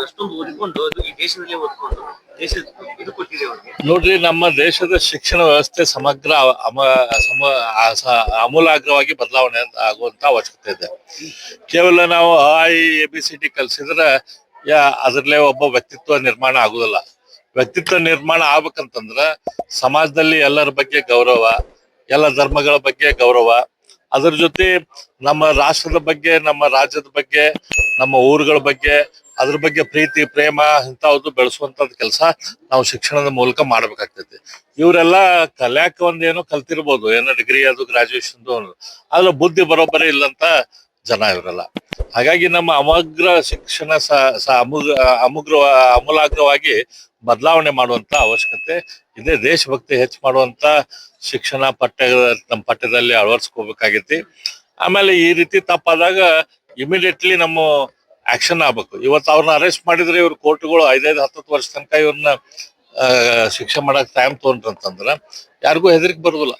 ಅಷ್ಟೊಂದು ನೋಡ್ರಿ, ನಮ್ಮ ದೇಶದ ಶಿಕ್ಷಣ ವ್ಯವಸ್ಥೆ ಸಮಗ್ರ ಅಮ, ಸಮ, ಆ- ಆಮೂಲಾಗ್ರವಾಗಿ ಬದಲಾವಣೆ ಆಗುವಂತ ಅವಶ್ಯಕತೆ ಇದೆ. ಕೇವಲ ನಾವು I A, B, C, D ಕಲ್ಸಿದ್ರೆ, ಯಾ, ಅದ್ರಲ್ಲೇ ಒಬ್ಬ ವ್ಯಕ್ತಿತ್ವ ನಿರ್ಮಾಣ ಆಗುದಿಲ್ಲ. ವ್ಯಕ್ತಿತ್ವ ನಿರ್ಮಾಣ ಆಗ್ಬೇಕಂತಂದ್ರ, ಸಮಾಜದಲ್ಲಿ ಎಲ್ಲರ ಬಗ್ಗೆ ಗೌರವ, ಎಲ್ಲ ಧರ್ಮಗಳ ಬಗ್ಗೆ ಗೌರವ ಅದ್ರ ಜೊತೆ ನಮ್ಮ ರಾಷ್ಟ್ರದ ಬಗ್ಗೆ, ನಮ್ಮ ರಾಜ್ಯದ ಬಗ್ಗೆ, ನಮ್ಮ ಊರುಗಳ ಬಗ್ಗೆ, ಅದ್ರ ಬಗ್ಗೆ ಪ್ರೀತಿ, ಪ್ರೇಮ ಇಂಥವ್ದು ಬೆಳೆಸುವಂಥದ್ದು ಕೆಲಸ ನಾವು ಶಿಕ್ಷಣದ ಮೂಲಕ ಮಾಡ್ಬೇಕಾಗ್ತೈತಿ. ಇವರೆಲ್ಲ ಕಲ್ಯಾಕ ಒಂದೇನೋ ಕಲ್ತಿರ್ಬೋದು, ಏನೋ ಡಿಗ್ರಿ ಅದು ಗ್ರಾಜುಯೇಷನ್ ಆದ್ರೆ ಬುದ್ಧಿ ಬರೋಬ್ಬರಿ ಇಲ್ಲಂತ ಜನ ಇವರೆಲ್ಲ. ಹಾಗಾಗಿ ನಮ್ಮ ಅಮಗ್ರ ಶಿಕ್ಷಣ ಸ ಸ ಅಮುಗ ಅಮುಗ್ರ ಅಮೂಲಾಗ್ರವಾಗಿ ಬದಲಾವಣೆ ಮಾಡುವಂತ ಅವಶ್ಯಕತೆ ಇದೆ. ದೇಶಭಕ್ತಿ ಹೆಚ್ಚು ಮಾಡುವಂತ ಶಿಕ್ಷಣ ಪಠ್ಯ ನಮ್ಮ ಪಠ್ಯದಲ್ಲಿ ಅಳವಡಿಸ್ಕೋಬೇಕಾಗೈತಿ. ಆಮೇಲೆ ಈ ರೀತಿ ತಪ್ಪಾದಾಗ ಇಮಿಡಿಯೇಟ್ಲಿ ನಮ್ಮ ಆಕ್ಷನ್ ಆಗ್ಬೇಕು. ಇವತ್ತು ಅವ್ರನ್ನ ಅರೆಸ್ಟ್ ಮಾಡಿದ್ರೆ ಇವ್ರ ಕೋರ್ಟ್ಗಳು ಐದೈದು ಹತ್ತತ್ತು ವರ್ಷ ತನಕ ಇವ್ರನ್ನ ಶಿಕ್ಷೆ ಮಾಡಕ್ ಟೈಮ್ ತೊಗೊಂಡ್ರಂತಂದ್ರ ಯಾರಿಗೂ ಹೆದರಿಕೆ ಬರುದಿಲ್ಲ.